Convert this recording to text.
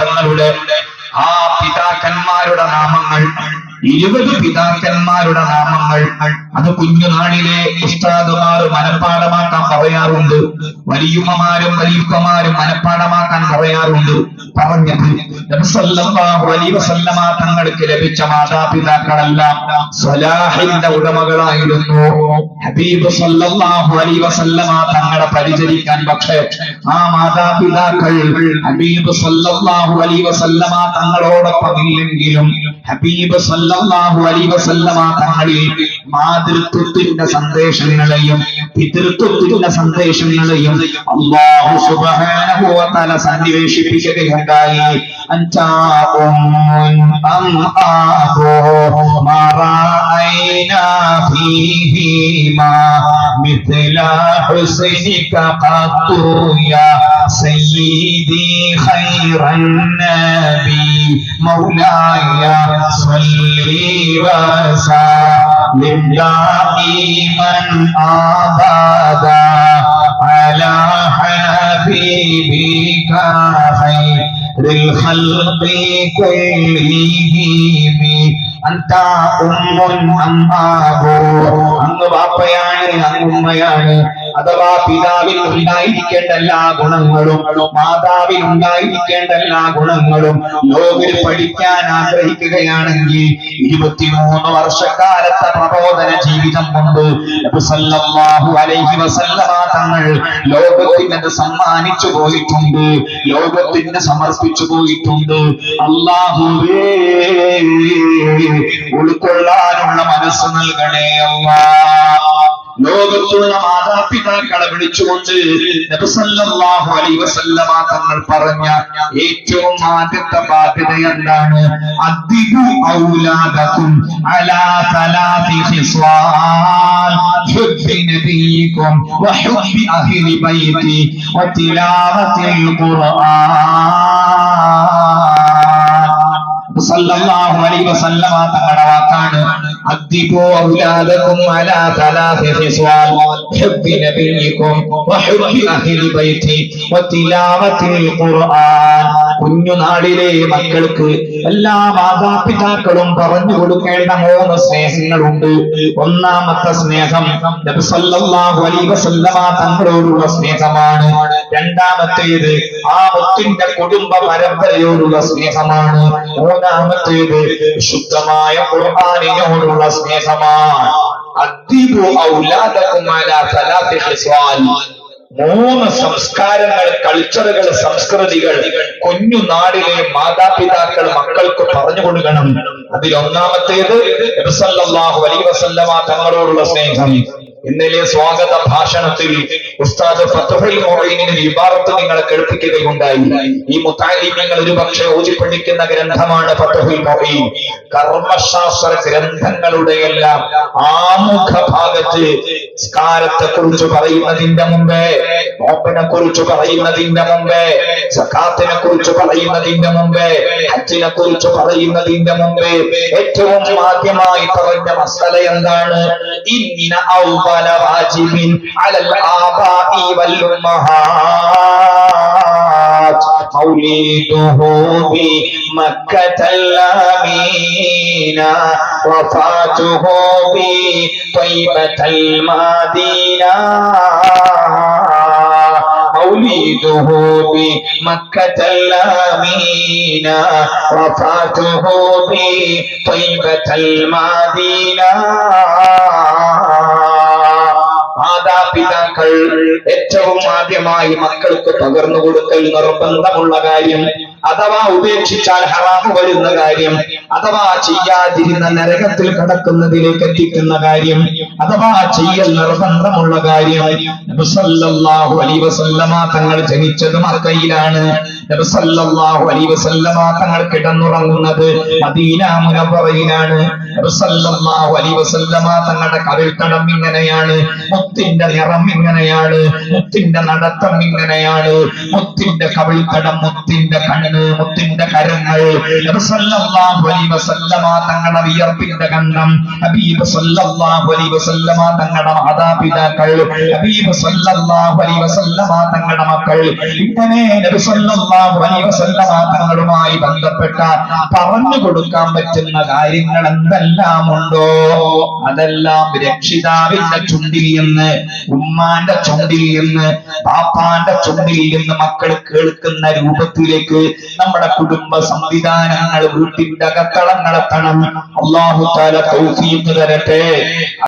തങ്ങളുടെ ആ പിതാക്കന്മാരുടെ നാമങ്ങൾ ഇരുപത് പിതാക്കന്മാരുടെ നാമങ്ങൾ അത് കുഞ്ഞുനാളിലെ ഉസ്താദുമാർ മനഃപ്പാടമാക്കാൻ പറയാറുണ്ട്. വലിയുമ്മമാരും വലിയുപ്പമാരും മനഃപ്പാടമാക്കാൻ പറയാറുണ്ട്. പറഞ്ഞത് തങ്ങൾക്ക് ലഭിച്ച മാതാപിതാക്കളെല്ലാം സ്വലാഹിന്റെ ഉടമകളായിരുന്നു. ഹബീബ് സല്ലല്ലാഹു അലൈഹി വസല്ലമ തങ്ങളെ പരിചരിക്കാൻ പക്ഷേ ആ മാതാപിതാക്കൾ ഹബീബ് സല്ലല്ലാഹു അലൈഹി വസല്ലമ തങ്ങളോടൊപ്പം ഇല്ലെങ്കിലും ഹബീബ് സല്ലല്ലാഹു അലൈഹി വസല്ലമ തങ്ങളിൽ മാതൃത്വത്തിന്റെ സന്ദേശങ്ങളെയും പിതൃത്വത്തിന്റെ സന്ദേശങ്ങളെയും അല്ലാഹു സുബ്ഹാനഹു വ തആല സന്നിവേശിപ്പിക്കുകയുണ്ടായി അൻതാ ഉമ്മുൻ അം ആബോ മാ റഅയ്നാ ഫീഹിമാ مثل حسنك قط يا سيدي خير النبي مولاي صل وسلم دائما ابدا على حبيبك خير الخلق كلهم അന്ത ഉമ്മുൻ അം ആബോ അങ്ങ് വാപ്പയാണ് അങ്ങ് ഉമ്മയാണ് അഥവാ പിതാവിൽ ഉണ്ടായിരിക്കേണ്ട എല്ലാ ഗുണങ്ങളും മാതാവിൽ ഉണ്ടായിരിക്കേണ്ട എല്ലാ ഗുണങ്ങളും ലോകിൽ പഠിക്കാൻ ആഗ്രഹിക്കുകയാണെങ്കിൽ ഇരുപത്തിമൂന്ന് വർഷക്കാലത്തെ പ്രബോധന ജീവിതം കൊണ്ട് അലൈഹി വസല്ലമ തങ്ങൾ ലോകത്തിന് അത് സമ്മാനിച്ചു പോയിട്ടുണ്ട് ലോകത്തിന് സമർപ്പിച്ചു പോയിട്ടുണ്ട്. അള്ളാഹുവേ ഉൾക്കൊള്ളാനുള്ള മനസ്സ് നൽകണേ അല്ലാ. ലോകത്തുള്ള മാതാപിതാക്കളെ വിളിച്ചുകൊണ്ട് വസല്ലമ തങ്ങൾ പറഞ്ഞ ഏറ്റവും ആദ്യത്തെ ബാധ്യത എന്താണ്? ഔലാദകും അലാ വഹുബ്ബി ഖുർആൻ. സല്ലല്ലാഹു അലൈഹി വസല്ലമ തങ്ങളുടെ വാക്കാണ്. അദ്ദിബു ഔലാദകും അലാ തലാസി ഖിസ്വാൽ ഹുബ്ബി നബിയിക്കും വഹുബ്ബി അഹ്ലി ബൈതി വതിലാവത്തിൽ ഖുർആൻ. കുഞ്ഞുനാളിലെ മക്കൾക്ക് എല്ലാ മാതാപിതാക്കളും പറഞ്ഞു കൊടുക്കേണ്ട മൂന്ന് സ്നേഹങ്ങളുണ്ട്. ഒന്നാമത്തെ സ്നേഹം തങ്ങളോടുള്ള സ്നേഹമാണ്. രണ്ടാമത്തേത് ആ മുത്തിന്റെ കുടുംബ പരമ്പരയോടുള്ള സ്നേഹമാണ്. മൂന്നാമത്തേത് ശുദ്ധമായ ഖുർആനിനോടുള്ള സ്നേഹമാണ്. അദ്ദീബു മൂന്ന് സംസ്കാരങ്ങൾ കൾച്ചറുകൾ സംസ്കൃതികൾ കുഞ്ഞു നാടിലെ മാതാപിതാക്കൾ മക്കൾക്ക് പറഞ്ഞു കൊടുക്കണം. അതിൽ ഒന്നാമത്തേത് തങ്ങളോടുള്ള സ്നേഹം. ഇന്നലെ സ്വാഗത ഭാഷണത്തിൽ ഉസ്താദ് വിഭാഗത്ത് നിങ്ങളെ കേൾപ്പിക്കുകയുണ്ടായി. ഈ മുത്താലിമ്യങ്ങൾ ഒരു പക്ഷേ ഓതിപ്പഠിക്കുന്ന ഗ്രന്ഥമാണ് കർമ്മശാസ്ത്ര ഗ്രന്ഥങ്ങളുടെ എല്ലാം ആമുഖ ഭാഗത്ത് സ്കാരത്തെ കുറിച്ച് പറയുന്നതിന്റെ മുമ്പേ നോപ്പിനെ കുറിച്ച് പറയുന്നതിന്റെ മുമ്പേ സഖാത്തിനെ കുറിച്ച് പറയുന്നതിന്റെ മുമ്പേ ഹജ്ജിനെ കുറിച്ച് പറയുന്നതിന്റെ മുമ്പേ ഏറ്റവും ആദ്യമായി പറഞ്ഞ മസല എന്താണ്? ഇങ്ങനെ ولا واجب على الآباء والأمهات. مولده بمكة الأمينة وفاته بطيبة المدينة. مولده بمكة الأمينة وفاته بطيبة المدينة. ഏറ്റവും ആദ്യമായി മക്കൾക്ക് പകർന്നു കൊടുക്കൽ നിർബന്ധമുള്ള കാര്യം അഥവാ ഉപേക്ഷിച്ചാൽ ഹറാമു വരുന്ന കാര്യം അഥവാ ചെയ്യാതിരുന്ന നരകത്തിൽ കടക്കുന്നതിലേക്ക് എത്തിക്കുന്ന കാര്യം അഥവാ ചെയ്യൽ നിർബന്ധമുള്ള കാര്യം തങ്ങൾ ജനിച്ചത് മക്കയിലാണ്. സല്ലല്ലാഹു അലൈഹി വസല്ലമ തങ്ങൾ കിടന്നുറങ്ങുന്നത് മദീന സല്ലല്ലാഹു അലൈഹി വസല്ലമ തങ്ങളുടെ കവിൾത്തടം ഇങ്ങനെയാണ്. മുത്തിന്റെ നിറം ഇങ്ങനെയാണ്. മുത്തിന്റെ നടത്തം ഇങ്ങനെയാണ്. മുത്തിന്റെ കവിൾത്തടം മുത്തിന്റെ കണ്ണ് മുത്തിന്റെ കരങ്ങൾ. സല്ലല്ലാഹു അലൈഹി വസല്ലമ തങ്ങളുടെ വിയർപ്പിന്റെ ഗന്ധം. ഹബീബ് സല്ലല്ലാഹു അലൈഹി വസല്ലമ തങ്ങളുടെ മാതാപിതാക്കൾ. ഹബീബ് സല്ലല്ലാഹു അലൈഹി വസല്ലമ തങ്ങളുടെ മക്കൾ. ഇങ്ങനെ നബി സല്ലല്ലാഹു അലൈഹി വസല്ലമ തങ്ങളുമായി ബന്ധപ്പെട്ട പറഞ്ഞു കൊടുക്കാൻ പറ്റുന്ന കാര്യങ്ങൾ എന്തെല്ലാം ഉണ്ടോ അതെല്ലാം രക്ഷിതാവിന്റെ ചുണ്ടിൽ നിന്ന് ഉമ്മാന്റെ ചുണ്ടിൽ നിന്ന് പാപ്പാന്റെ ചുണ്ടിൽ നിന്ന് മക്കൾ കേൾക്കുന്ന രൂപത്തിലേക്ക് നമ്മുടെ കുടുംബ സംവിധാനങ്ങൾ വീട്ടിന്റെ അകത്തളങ്ങളെത്തണം. അള്ളാഹു താല തൗഫീഖ് തരട്ടെ.